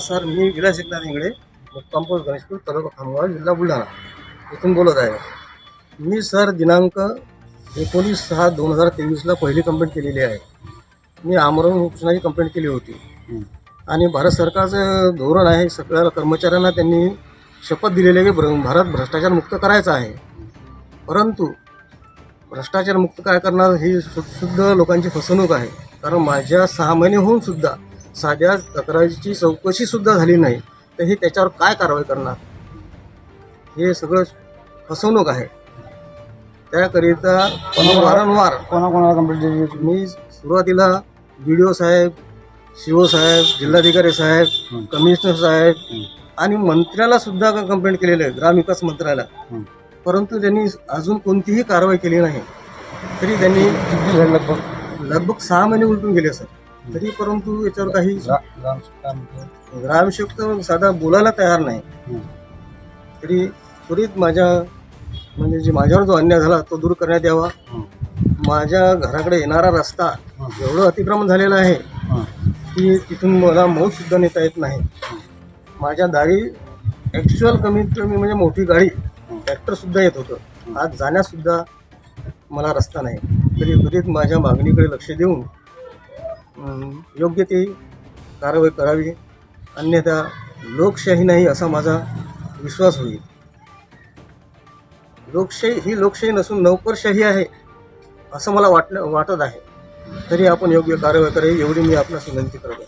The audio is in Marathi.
सर मी विलास एकनाथ इंगळे मुक्काम पोस्ट गणेशपूर तालुका खामगाव जिल्हा बुलढाणा. इथून बोलत आहे. मी सर दिनांक एकोणीस सहा दोन हजार तेवीसला पहिली कंप्लेंट केलेली आहे. मी आमरण उपोषणाची कंप्लेंट केली होती. आणि भारत सरकारचं धोरण आहे सगळ्या कर्मचाऱ्यांना त्यांनी शपथ दिलेली आहे की भ्र भारत भ्रष्टाचार मुक्त करायचा आहे. परंतु भ्रष्टाचार मुक्त काय करणार ही शुद्ध लोकांची फसवणूक आहे. कारण माझ्या सहा महिने होऊन सुद्धा साध्या तक्रारीची चौकशीसुद्धा झाली नाही तर हे त्याच्यावर काय कारवाई करणार? हे सगळं फसवणूक आहे. त्याकरिता वारंवार कोणाकोणाला कंप्लेंट दिली मी सुरुवातीला बी डी ओ साहेब सी ओ साहेब जिल्हाधिकारी साहेब कमिशनर साहेब आणि मंत्र्याला सुद्धा कंप्लेंट केलेलं आहे ग्रामविकास मंत्र्याला. परंतु त्यांनी अजून कोणतीही कारवाई केली नाही. तरी त्यांनी लगभग? लगभग सहा महिने उलटून गेले सर. तरी परंतु याच्यावर काही ग्रा- ग्रामसेवक तर साधा बोलायला तयार नाही. तरी त्वरित माझ्या म्हणजे जे माझ्यावर जो अन्याय झाला तो दूर करण्यात यावा. माझ्या घराकडे येणारा रस्ता. एवढं अतिक्रमण झालेलं आहे. की तिथून मला मौतसुद्धा नेता येत नाही. माझ्या दारी ॲक्च्युअल कमीत कमी म्हणजे मोठी गाडी ट्रॅक्टरसुद्धा येत होतं. आज जाण्यासुद्धा मला रस्ता नाही. तरी त्वरित माझ्या मागणीकडे लक्ष देऊन योग्य ती कारवाई करावी. अन्यथा लोकशाही नाही असा माझा विश्वास होईल. लोकशाही ही लोकशाही नसून नोकरशाही आहे असं मला वाटलं वाटत आहे. तरी आपण योग्य कारवाई करावी एवढी मी आपणास विनंती करतो.